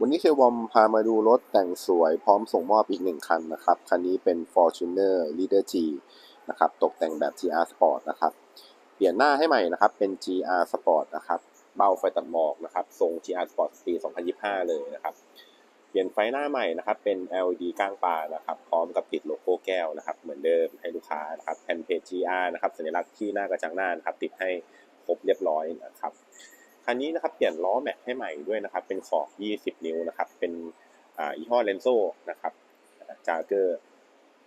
วันนี้เซลวอมพามาดูรถแต่งสวยพร้อมส่งมอบอีกหนึ่งคันนะครับ คันนี้เป็น Fortuner Leader G นะครับ ตกแต่งแบบ GR Sport นะครับ เปลี่ยนหน้าให้ใหม่นะครับ เป็น GR Sport นะครับ เบ้าไฟตัดหมอกนะครับ ทรง GR Sport ปี 2025 เลยนะครับ เปลี่ยนไฟหน้าใหม่นะครับ เป็น LED ก้างปลานะครับ พร้อมกับติดโลโก้แก้วนะครับ เหมือนเดิมให้ลูกค้านะครับแผ่นเพจ GR นะครับ สัญลักษณ์ที่หน้ากระจังหน้านะครับ ติดให้ครบเรียบร้อยนะครับ คันนี้นะครับเปลี่ยนล้อแม็กให้ใหม่ด้วยนะครับ เป็นขอบ 20 นิ้วนะครับ เป็นอ่ายี่ห้อเลนโซนะครับจาเกอร์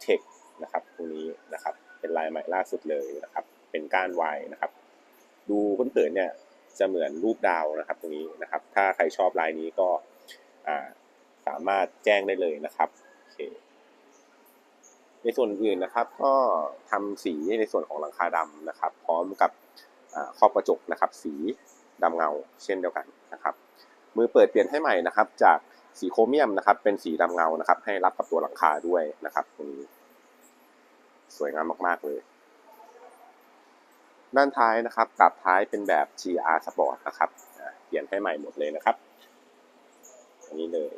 เทคนะครับตรงนี้นะครับ เป็นลายใหม่ล่าสุดเลยนะครับ เป็นก้านวายนะครับ ดูเผินๆเนี่ยจะเหมือนรูปดาวนะครับตรงนี้นะครับ ถ้าใครชอบลายนี้ก็อ่าสามารถแจ้งได้เลยนะครับโอเคในส่วนอื่นนะครับ ก็ทำสีในส่วนของหลังคาดำนะครับ พร้อมกับอ่าครอบกระจกนะครับ สี ดำเงาเช่นเดียวกันนะครับ มือเปิดเปลี่ยนให้ใหม่นะครับ จากสีโครเมียมนะครับ เป็นสีดำเงานะครับ ให้รับกับตัวหลังคาด้วยนะครับตรงนี้สวยงามมากๆเลยด้านท้ายนะครับกลับท้ายเป็นแบบ GR Sport นะครับเปลี่ยนให้ใหม่หมดเลยนะครับ อันนี้เลย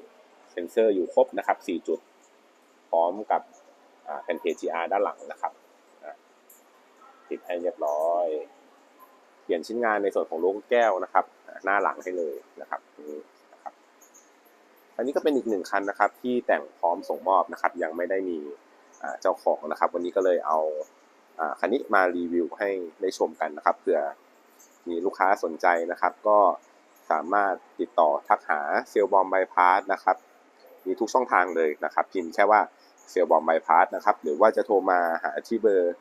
เซ็นเซอร์อยู่ครบนะครับ 4 จุด พร้อมกับแผ่นเพจ GR ด้านหลังนะครับติดให้เรียบร้อย ลี่ยนชิ้นงานในส่วนของโลงแก้วนะครับ หน้าหลังให้เลยนะครับนี่นะครับ อันนี้ก็เป็นอีกหนึ่งคันนะครับ ที่แต่งพร้อมส่งมอบนะครับ ยังไม่ได้มีเจ้าของนะครับ วันนี้ก็เลยเอาอ่าคันนี้มารีวิวให้ได้ชมกันนะครับเผื่อมีลูกค้าสนใจนะครับ ก็สามารถติดต่อทักหาเซลบอมไบพาสนะครับ มีทุกช่องทางเลยนะครับพิมพ์แค่ว่าเซลบอมไบพาสนะครับ หรือว่าจะโทรมาหาที่เบอร์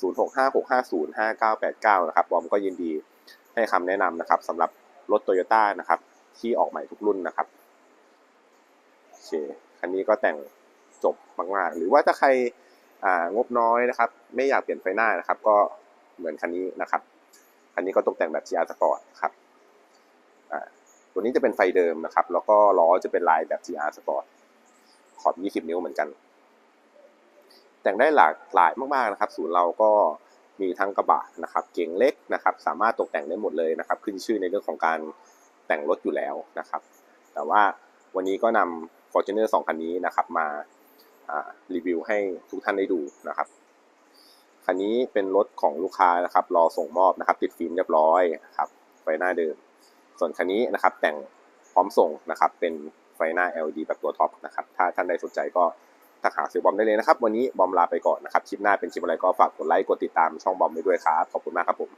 0656505989 นะครับบอมก็ยินดีให้คำแนะนำนะครับสำหรับรถโตโยต้านะครับ ที่ออกใหม่ทุกรุ่นนะครับโอเคคันนี้ก็แต่งจบมากๆหรือว่าถ้าใครอ่างบน้อยนะครับ ไม่อยากเปลี่ยนไฟหน้านะครับ ก็เหมือนคันนี้นะครับคันนี้ก็ตกแต่งแบบ GR Sport ครับอ่าตัวนี้จะเป็นไฟเดิมนะครับ แล้วก็ล้อจะเป็นลายแบบ GR Sport ขอบ 20 นิ้วเหมือนกัน แต่งได้หลากหลายมากๆนะครับ ศูนย์เราก็มีทั้งกระบะนะครับ เก๋งเล็กนะครับ สามารถตกแต่งได้หมดเลยนะครับ ขึ้นชื่อในเรื่องของการแต่งรถอยู่แล้วนะครับ แต่ว่าวันนี้ก็นำ Fortuner 2 คันนี้นะครับมารีวิวให้ทุกท่านได้ดูนะครับคันนี้เป็นรถของลูกค้านะครับ รอส่งมอบนะครับ ติดฟิล์มเรียบร้อยนะครับไฟหน้าเดิม ส่วนคันนี้นะครับแต่งพร้อมส่งนะครับ เป็นไฟหน้า LED แบบตัวท็อปนะครับ ถ้าท่านใดสนใจก็ ทักหาซื้อบอมได้เลยนะครับ วันนี้บอมลาไปก่อนนะครับ คลิปหน้าเป็นคลิปอะไรก็ฝากกดไลค์ กดติดตามช่องบอมไปด้วยครับ ขอบคุณมากครับผม